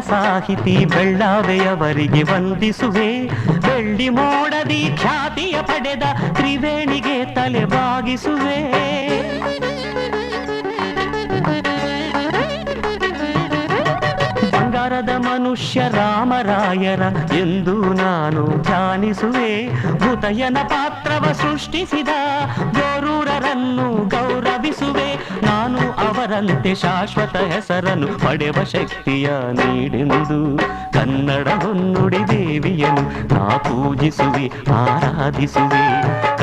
ಸಾಹಿತಿ ಬೆಳ್ಳಾವೆಯವರಿಗೆ ವಂದಿಸುವೆ. ಬೆಳ್ಳಿ ಮೋಡದಿ ಖ್ಯಾತಿಯ ಪಡೆದ ತ್ರಿವೇಣಿಗೆ ತಲೆ ಬಾಗಿಸುವೆ. ಬಂಗಾರದ ರಾಮರಾಯರ ಎಂದು ನಾನು ಧ್ಯಾನಿಸುವೆ. ಭೂತಯನ ಪಾತ್ರವ ಸೃಷ್ಟಿಸಿದ ಗೋರೂರರನ್ನು ಗೌರವಿಸುವೆ. ನಾನು ಅವರಂತೆ ಶಾಶ್ವತ ಹೆಸರನ್ನು ಪಡೆವ ಶಕ್ತಿಯ ನೀಡೆಂದು ಕನ್ನಡ ಹೊನ್ನುಡಿ ದೇವಿಯನು ನಾ ಪೂಜಿಸುವೆ, ಆರಾಧಿಸುವೆ.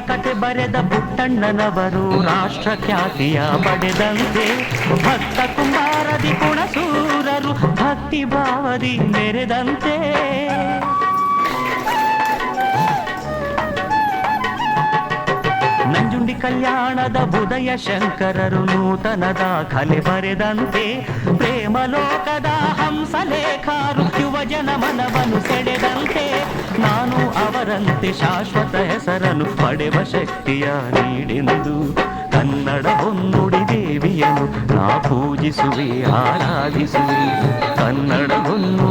ಚಿತ್ರಕಥೆ ಬರೆದ ಪುಟ್ಟಣ್ಣನವರು ರಾಷ್ಟ್ರ ಖ್ಯಾತಿಯ ಪಡೆದಂತೆ ಭಕ್ತ ಕುಮಾರದಿ ಕುಣಸೂರರು ಭಕ್ತಿ ಭಾವದಿ ಮೆರೆದಂತೆ ನಂಜುಂಡಿ ಕಲ್ಯಾಣದ ಉದಯ ಶಂಕರರು ನೂತನ ದಾಖಲೆ ಬರೆದಂತೆ ಪ್ರೇಮ ಲೋಕದ ಹಂಸಲೇಖರು ಯುವ ಜನ ಮನವನ್ನು ಸೆಳೆದಂತೆ ನಾನು ಅವರಂತೆ ಶಾಶ್ವತ ಹೆಸರನ್ನು ಪಡೆವ ಶಕ್ತಿಯ ನೀಡೆಂದು. ಕನ್ನಡ ಹೊನ್ನುಡಿ ದೇವಿಯನು ನಾ ಪೂಜಿಸುವೆ, ಆರಾಧಿಸುವೆ. ಕನ್ನಡ ಹೊನ್ನುಡಿ ದೇವಿಯನು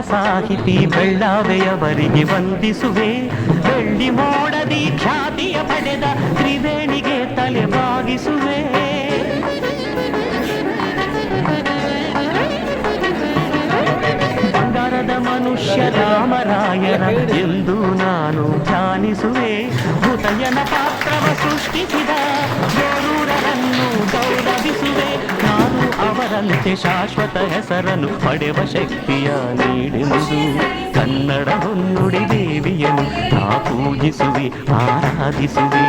ಸಾಹಿತಿ ಬೆಳ್ಳಾವೆಯವರಿಗೆ ವಂದಿಸುವೆ. ಬೆಳ್ಳಿ ಮೋಡದಿ ಖ್ಯಾತಿಯ ಪಡೆದ ತ್ರಿವೇಣಿಗೆ ತಲೆ ಬಾಗಿಸುವೆ. ಬಂಗಾರದ ಮನುಷ್ಯ ರಾಮರಾಯರ ಎಂದು ನಾನು ಧ್ಯಾನಿಸುವೆ. ಭೂತಯ್ಯನ ಪಾತ್ರವ ಸೃಷ್ಟಿಸಿದ ಅವರಂತೆ ಶಾಶ್ವತ ಹೆಸರನ್ನು ಪಡೆವ ಶಕ್ತಿಯ ನೀಡುವುದು ಕನ್ನಡ ಹೊನ್ನುಡಿ ದೇವಿಯನ್ನು ನಾ ಪೂಜಿಸುವೆ ಆರಾಧಿಸುವೆ.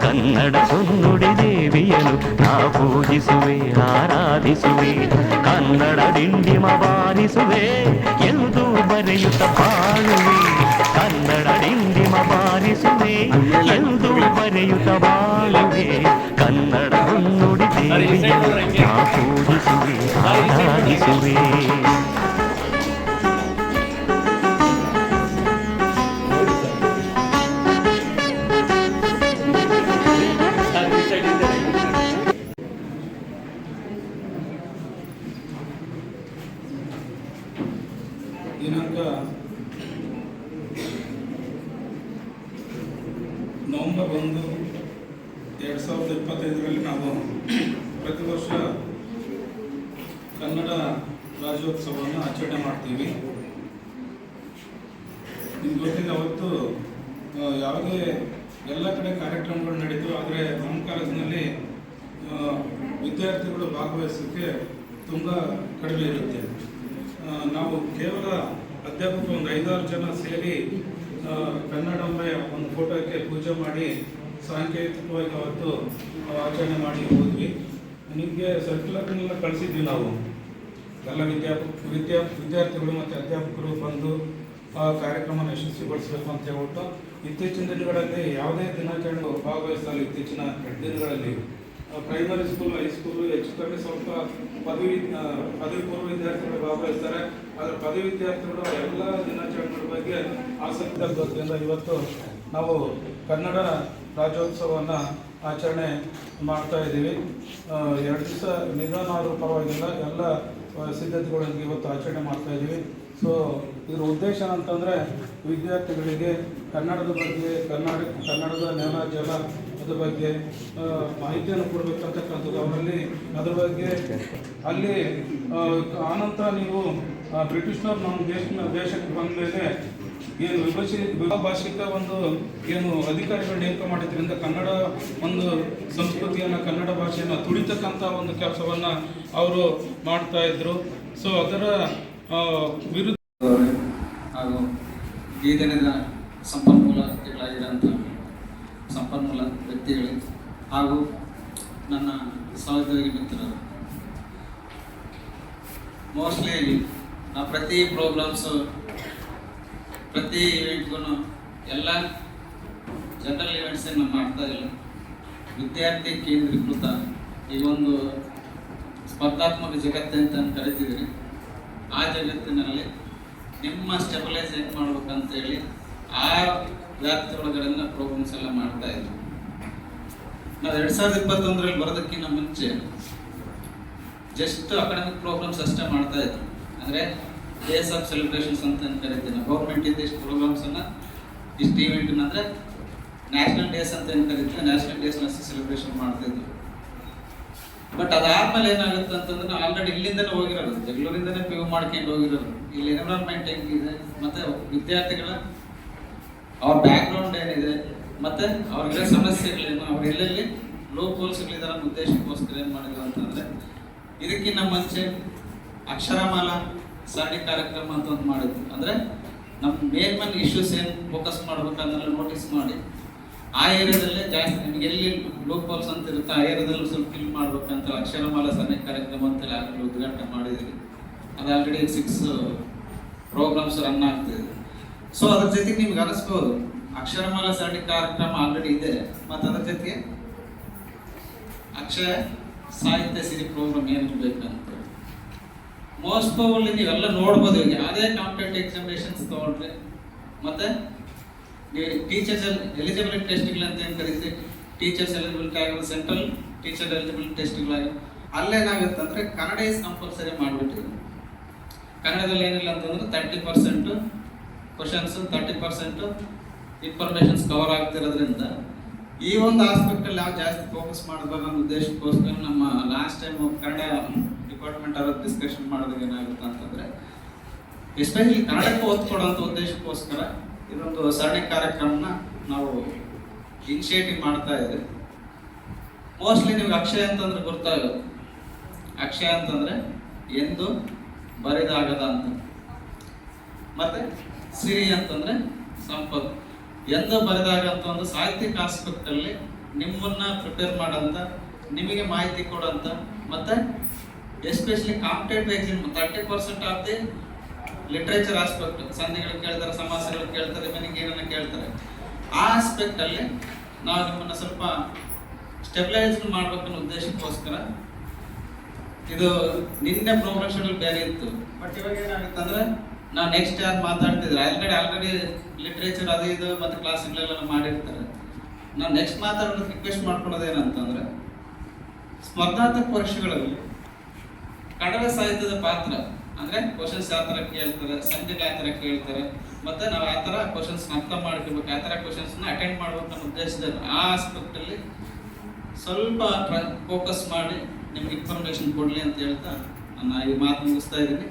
ಕನ್ನಡ ಹೊನ್ನುಡಿ ದೇವಿಯನ್ನು ನಾ ಪೂಜಿಸುವೆ ಆರಾಧಿಸುವೆ. ಕನ್ನಡ ಡಿಂಡಿಮ ಬಾರಿಸುವೆ, ಎಂದು ಬರೆಯುತ್ತ ಬಾಳುವೆ. ಕನ್ನಡ ಡಿಂಡಿಮ ಬಾರಿಸುವೆ, ಎಂದು ಬರೆಯುತ್ತ ಬಾಳುವೆ. ಕನ್ನಡ ಹೊನ್ನುಡಿ ದೇವಿಯನ್ನು ನಾ ದಿನಾಂಕ ನವಂಬರ್ ಒಂದು ಎರಡು ಸಾವಿರದ ಇಪ್ಪತ್ತೈದರಲ್ಲಿ ನಾವು ಪ್ರತಿ ವರ್ಷ ಕನ್ನಡ ರಾಜ್ಯೋತ್ಸವವನ್ನು ಆಚರಣೆ ಮಾಡ್ತೀವಿ. ನಿಮ್ಗೆ ಗೊತ್ತಿದೆ, ಅವತ್ತು ಯಾವುದೇ ಎಲ್ಲ ಕಡೆ ಕಾರ್ಯಕ್ರಮಗಳು ನಡೀತು, ಆದರೆ ನಮ್ಮ ಕಾಲೇಜಿನಲ್ಲಿ ವಿದ್ಯಾರ್ಥಿಗಳು ಭಾಗವಹಿಸೋಕ್ಕೆ ತುಂಬ ಕಡಿಮೆ ಇರುತ್ತೆ. ನಾವು ಕೇವಲ ಅಧ್ಯಾಪಕರು ಒಂದು ಐದಾರು ಜನ ಸೇರಿ ಕನ್ನಡಾಂಬೆ ಒಂದು ಫೋಟೋಕ್ಕೆ ಪೂಜೆ ಮಾಡಿ, ಸಾಂಕೇತಿಕವಾಗಿ ಅವತ್ತು ಆಚರಣೆ ಮಾಡಿ ಹೋದ್ವಿ. ನಿಮಗೆ ಸರ್ಕ್ಯುಲರ್ನೆಲ್ಲ ಕಳಿಸಿದ್ವಿ ನಾವು. ಎಲ್ಲ ವಿದ್ಯಾಪಕ ವಿದ್ಯಾ ವಿದ್ಯಾರ್ಥಿಗಳು ಮತ್ತು ಅಧ್ಯಾಪಕರು ಬಂದು ಆ ಕಾರ್ಯಕ್ರಮನ ಯಶಸ್ವಿಗೊಳಿಸಬೇಕು ಅಂತ ಹೇಳ್ಬಿಟ್ಟು ಇತ್ತೀಚಿನ ದಿನಗಳಲ್ಲಿ ಯಾವುದೇ ದಿನಾಚರಣೆ ಭಾಗವಹಿಸಲು ಇತ್ತೀಚಿನ ದಿನಗಳಲ್ಲಿ ಪ್ರೈಮರಿ ಸ್ಕೂಲ್ ಹೈಸ್ಕೂಲು ಹೆಚ್ಚು ಕಡಿಮೆ ಸ್ವಲ್ಪ ಪದವಿ ಪದವಿ ಪೂರ್ವ ವಿದ್ಯಾರ್ಥಿಗಳು ಭಾಗವಹಿಸ್ತಾರೆ. ಆದರೆ ಪದವಿ ವಿದ್ಯಾರ್ಥಿಗಳು ಎಲ್ಲ ದಿನಾಚರಣೆಗಳ ಬಗ್ಗೆ ಆಸಕ್ತಿ ಆಗೋದ್ರಿಂದ ಇವತ್ತು ನಾವು ಕನ್ನಡ ರಾಜ್ಯೋತ್ಸವವನ್ನು ಆಚರಣೆ ಮಾಡ್ತಾ ಇದ್ದೀವಿ. ಎರಡು ದಿವಸ ನಿಧಾನ ಪರವಾಗಿಲ್ಲ, ಎಲ್ಲ ಸಿದ್ಧತೆಗಳೊಂದಿಗೆ ಇವತ್ತು ಆಚರಣೆ ಮಾಡ್ತಾ ಇದ್ದೀವಿ. ಸೊ ಇದರ ಉದ್ದೇಶ ಅಂತಂದರೆ ವಿದ್ಯಾರ್ಥಿಗಳಿಗೆ ಕನ್ನಡದ ಬಗ್ಗೆ, ಕನ್ನಡ, ಕನ್ನಡದ ನೆಲ ಜಲ, ಅದ್ರ ಬಗ್ಗೆ ಮಾಹಿತಿಯನ್ನು ಕೊಡಬೇಕಂತಕ್ಕಂಥದ್ದು ಅವರಲ್ಲಿ. ಅದ್ರ ಬಗ್ಗೆ ಅಲ್ಲಿ ಆನಂತರ ನೀವು ಬ್ರಿಟಿಷ್ನವ್ರು ನಮ್ಮ ದೇಶ, ದೇಶಕ್ಕೆ ಬಂದ ಮೇಲೆ ಏನು ವಿಭಜಿ ಭಾಷಿಕ ಒಂದು ಏನು ಅಧಿಕಾರಿಗಳು ನೇಮಕ ಮಾಡಿದ್ರಿಂದ ಕನ್ನಡ ಒಂದು ಸಂಸ್ಕೃತಿಯನ್ನು, ಕನ್ನಡ ಭಾಷೆಯನ್ನು ತುಳಿತಕ್ಕಂಥ ಒಂದು ಕೆಲಸವನ್ನು ಅವರು ಮಾಡ್ತಾ ಇದ್ರು. ಸೊ ಅದರ ವಿರುದ್ಧ ಹಾಗೂ ಈ ದಿನದ ಸಂಪನ್ಮೂಲ ವ್ಯಕ್ತಿಗಳಾಗಿರೋಂಥ ಸಂಪನ್ಮೂಲ ವ್ಯಕ್ತಿಗಳು ಹಾಗೂ ನನ್ನ ಸಹೋದ್ಯೋಗಿ ಮಿತ್ರರು. ಮೋಸ್ಟ್ಲಿ ನಾ ಪ್ರತಿ ಪ್ರೋಗ್ರಾಮ್ಸು ಪ್ರತಿ ಇವೆಂಟ್ಗೂ ಎಲ್ಲ ಜನರಲ್ ಇವೆಂಟ್ಸನ್ನು ಮಾಡ್ತಾ ಇಲ್ಲ. ವಿದ್ಯಾರ್ಥಿ ಕೇಂದ್ರೀಕೃತ ಈ ಒಂದು ಸ್ಪರ್ಧಾತ್ಮಕ ಜಗತ್ತೆ ಅಂತ ಕರಿತಿದ್ದೀರಿ ಆ ಜಗತ್ತಿನಲ್ಲಿ ನಿಮ್ಮ ಸ್ಟೆಬಲೈಸ್ ಮಾಡ್ಬೇಕಂತ ಹೇಳಿ ಆ ವ್ಯಾಪ್ತಿ ಒಳಗಡೆಯಿಂದ ಪ್ರೋಗ್ರಾಮ್ಸ್ ಎಲ್ಲ ಮಾಡ್ತಾ ಇದ್ವಿ ನಾವು ಎರಡು ಸಾವಿರದ ಇಪ್ಪತ್ತೊಂದರಲ್ಲಿ ಬರೋದಕ್ಕಿಂತ ಮುಂಚೆ ಜಸ್ಟ್ ಅಕಾಡೆಮಿಕ್ ಪ್ರೋಗ್ರಾಮ್ಸ್ ಅಷ್ಟೇ ಮಾಡ್ತಾ ಇದ್ವಿ. ಅಂದ್ರೆ ಡೇಸ್ ಆಫ್ ಸೆಲೆಬ್ರೇಷನ್ಸ್ ಅಂತ ಕರಿತೇನೆ ಕರಿತೀವಿ ಗೌರ್ಮೆಂಟ್ ಇಂದ ಇಷ್ಟು ಪ್ರೋಗ್ರಾಮ್ಸ್ ಅನ್ನ, ಇಷ್ಟು ಈವೆಂಟ್ ಅಂದ್ರೆ ನ್ಯಾಷನಲ್ ಡೇಸ್ ಅಂತ ಏನ್ ಕರಿತೀವಿ. ನ್ಯಾಷನಲ್ ಡೇಸ್ ಅಷ್ಟೇ ಸೆಲೆಬ್ರೇಷನ್ ಮಾಡ್ತಾ ಇದ್ವಿ. ಬಟ್ ಅದಾದ್ಮೇಲೆ ಏನಾಗುತ್ತೆ ಅಂತಂದ್ರೆ ಆಲ್ರೆಡಿ ಇಲ್ಲಿಂದಲೇ ಹೋಗಿರೋದು. ಬೆಂಗಳೂರಿಂದಲೇ ಪಿ ಮಾಡ್ಕೊಂಡು ಹೋಗಿರೋದು. ಇಲ್ಲಿ ಎನ್ವಿರಾನ್ಮೆಂಟ್ ಹೆಂಗಿದೆ? ಮತ್ತೆ ವಿದ್ಯಾರ್ಥಿಗಳ, ಅವ್ರ ಬ್ಯಾಕ್ಗ್ರೌಂಡ್ ಏನಿದೆ? ಮತ್ತೆ ಅವ್ರಿಗೆ ಸಮಸ್ಯೆಗಳೇನು? ಅವ್ರು ಎಲ್ಲೆಲ್ಲಿ ಲೋ ಪೋಲ್ಸ್ಗಳಿದಾರ ಉದ್ದೇಶಕ್ಕೋಸ್ಕರ ಏನ್ ಮಾಡಿದ್ರು ಅಂತಂದ್ರೆ, ಇದಕ್ಕಿಂತ ಮುಂಚೆ ಅಕ್ಷರಮಾಲ ಸರಣಿ ಕಾರ್ಯಕ್ರಮ ಅಂತ ಒಂದು ಮಾಡಿದ್ವಿ. ಅಂದರೆ ನಮ್ಮ ಮೇನ್ ಮೇನ್ ಇಶ್ಯೂಸ್ ಏನು ಫೋಕಸ್ ಮಾಡ್ಬೇಕಂದ್ರೆ ನೋಟಿಸ್ ಮಾಡಿ. ಆ ಏರಿಯಾದಲ್ಲೇ ಜಾಸ್ತಿ ನಿಮ್ಗೆ ಎಲ್ಲಿ ಲೋ ಪೋಲ್ಸ್ ಅಂತ ಇರುತ್ತೆ ಆ ಏರಿಯಾದಲ್ಲೂ ಸ್ವಲ್ಪ ಫಿಲ್ ಮಾಡ್ಬೇಕಂತ ಅಕ್ಷರಮಾಲ ಸರಣಿ ಕಾರ್ಯಕ್ರಮ ಅಂತೇಳಿ ಆಗಲೇ ಉದ್ಘಾಟನೆ ಮಾಡಿದ್ವಿ ಅದು ಆಲ್ರೆಡಿ ಸಿಕ್ಸ್ ಪ್ರೋಗ್ರಾಮ್ಸ್ ರನ್ ಆಗ್ತಿದೆ ಸೊ ಅದ್ರ ಜೊತೆಗೆ ನಿಮ್ಗೆ ಅನಿಸ್ಬೋದು, ಅಕ್ಷರಮಾಲ ಸರಣಿ ಕಾರ್ಯಕ್ರಮ ಆಲ್ರೆಡಿ ಇದೆ, ಮತ್ತು ಅದ್ರ ಜೊತೆಗೆ ಅಕ್ಷರ ಸಾಹಿತ್ಯ ಸಿರಿ ಪ್ರೋಗ್ರಾಮ್ ಏನಿರ್ಬೇಕಂತ ಮೋಸ್ಟ್ ಪ್ರಾಬಬ್ಲಿ ನೀವೆಲ್ಲ ನೋಡ್ಬೋದು ಈಗ ಯಾವುದೇ ಕಾಂಪಿಟೇಟಿವ್ ಎಕ್ಸಾಮಿನೇಷನ್ಸ್ ಮತ್ತು ಮತ್ತೆ ಟೀಚರ್ಸ್ ಎಲಿಜಿಬಿಲಿಟಿ ಟೆಸ್ಟ್ಗಳು ಅಂತ ಏನು ಕರೀತೀವಿ ಟೀಚರ್ಸ್ ಎಲಿಜಿಬಿಲಿಟಿ ಆಗಿರೋ ಸೆಂಟ್ರಲ್ ಟೀಚರ್ ಎಲಿಜಿಬಿಲಿಟಿ ಟೆಸ್ಟ್ಗಳಾಗಿ ಅಲ್ಲೇನಾಗುತ್ತೆ ಅಂದರೆ ಕನ್ನಡ ಇಸ್ ಕಂಪಲ್ಸರಿ ಮಾಡಿಬಿಟ್ಟಿದ್ರು ಕನ್ನಡದಲ್ಲಿ ಏನಿಲ್ಲ ಅಂತಂದ್ರೆ thirty percent questions thirty percent informations cover ಆಗ್ತಿರೋದ್ರಿಂದ ಈ ಒಂದು ಆಸ್ಪೆಕ್ಟಲ್ಲಿ ಯಾವ ಜಾಸ್ತಿ ಫೋಕಸ್ ಮಾಡಬೇಕು ಅನ್ನೋ ಉದ್ದೇಶಕ್ಕೋಸ್ಕರ ನಮ್ಮ ಲಾಸ್ಟ್ ಟೈಮ್ ಕನ್ನಡ ಡಿಪಾರ್ಟ್ಮೆಂಟ್ ಅವ್ರ ಡಿಸ್ಕಷನ್ ಮಾಡಿದಾಗ ಏನಾಗುತ್ತೆ ಅಂತಂದ್ರೆ ಎಸ್ಪೆಷಲಿ ಕನ್ನಡಕ್ಕೆ ಒತ್ತು ಉದ್ದೇಶಕ್ಕೋಸ್ಕರ ಇದೊಂದು ಸರಣಿ ಕಾರ್ಯಕ್ರಮನ ನಾವು ಇನಿಷಿಯೇಟಿವ್ ಮಾಡ್ತಾ ಇದ್ದೀವಿ. ಮೋಸ್ಟ್ಲಿ ನಿಮ್ಗೆ ಅಕ್ಷಯ ಅಂತಂದ್ರೆ ಗೊತ್ತಾಗುತ್ತೆ. ಅಕ್ಷಯ ಅಂತಂದ್ರೆ ಎಂದು ಬರಿದಾಗದ ಅಂತ. ಮತ್ತೆ ಸಿರಿ ಅಂತಂದ್ರೆ ಸಂಪತ್ತು ಎಂದು ಬರೆದಾಗ ಅಂತ ಒಂದು ಸಾಹಿತ್ಯ ಆಸ್ಪೆಕ್ಟ್ ಅಲ್ಲಿ ನಿಮ್ಮನ್ನ ಪ್ರಿಪೇರ್ ಮಾಡಂತ, ನಿಮಗೆ ಮಾಹಿತಿ ಕೊಡಂತ, ಮತ್ತೆ especially competitive exam thirty percent of the literature aspect ಸಂಧಿಗಳು ಕೇಳ್ತಾರೆ ಸಮಾಸಗಳು ಕೇಳ್ತಾರೆ, ಮನೆಗೆ ಏನನ್ನ ಕೇಳ್ತಾರೆ. ಆ ಆಸ್ಪೆಕ್ಟ್ ಅಲ್ಲಿ ನಾವು ನಿಮ್ಮನ್ನ ಸ್ವಲ್ಪ ಸ್ಟೆಬಿಲೈಸ್ ಮಾಡಬೇಕನ್ನೋ ಉದ್ದೇಶಕ್ಕೋಸ್ಕರ ಇದು ನಿನ್ನೆ ಪ್ರೋಗ್ರಾಮ್ ಬೇರೆ ಇತ್ತು. ಬಟ್ ಇವಾಗ ಏನಾಗುತ್ತೆ ಅಂದ್ರೆ ನಾವು ನೆಕ್ಸ್ಟ್ ಯಾರು ಮಾತಾಡ್ತಿದ್ರೆ, ಆಲ್ರೆಡಿ ಆಲ್ರೆಡಿ ಲಿಟ್ರೇಚರ್ ಅದು ಇದು ಮತ್ತೆ ಕ್ಲಾಸ್ಗಳೆಲ್ಲ ಮಾಡಿರ್ತಾರೆ. ನಾವು ನೆಕ್ಸ್ಟ್ ಮಾತಾಡೋದು ರಿಕ್ವೆಸ್ಟ್ ಮಾಡ್ಕೊಳ್ಳೋದು ಏನಂತಂದ್ರೆ ಸ್ಪರ್ಧಾತ್ಮಕ ಪರೀಕ್ಷೆಗಳಲ್ಲಿ ಕನ್ನಡ ಸಾಹಿತ್ಯದ ಪಾತ್ರ ಅಂದ್ರೆ ಕ್ವಶನ್ಸ್ ಯಾವ ತರ ಕೇಳ್ತಾರೆ ಸಂಧಿಗಳು ಯಾವ ಥರ ಕೇಳ್ತಾರೆ, ಮತ್ತೆ ನಾವು ಯಾವ ಥರ ಕ್ವಶನ್ಸ್ ಅರ್ಥ ಮಾಡ್ಕೋಬೇಕು, ಯಾವ ಥರ ಕ್ವಶನ್ಸ್ ಅಟೆಂಡ್ ಮಾಡ್ಬೇಕು ಅನ್ನೋ ಉದ್ದೇಶದಲ್ಲಿ ಆ ಆಸ್ಪೆಕ್ಟಲ್ಲಿ ಸ್ವಲ್ಪ ಫೋಕಸ್ ಮಾಡಿ ನಿಮ್ಗೆ ಇನ್ಫಾರ್ಮೇಶನ್ ಕೊಡ್ಲಿ ಅಂತ ಹೇಳ್ತಾ ನಾನು ಈ ಮಾತು ಮುಗಿಸ್ತಾ ಇದ್ದೀನಿ.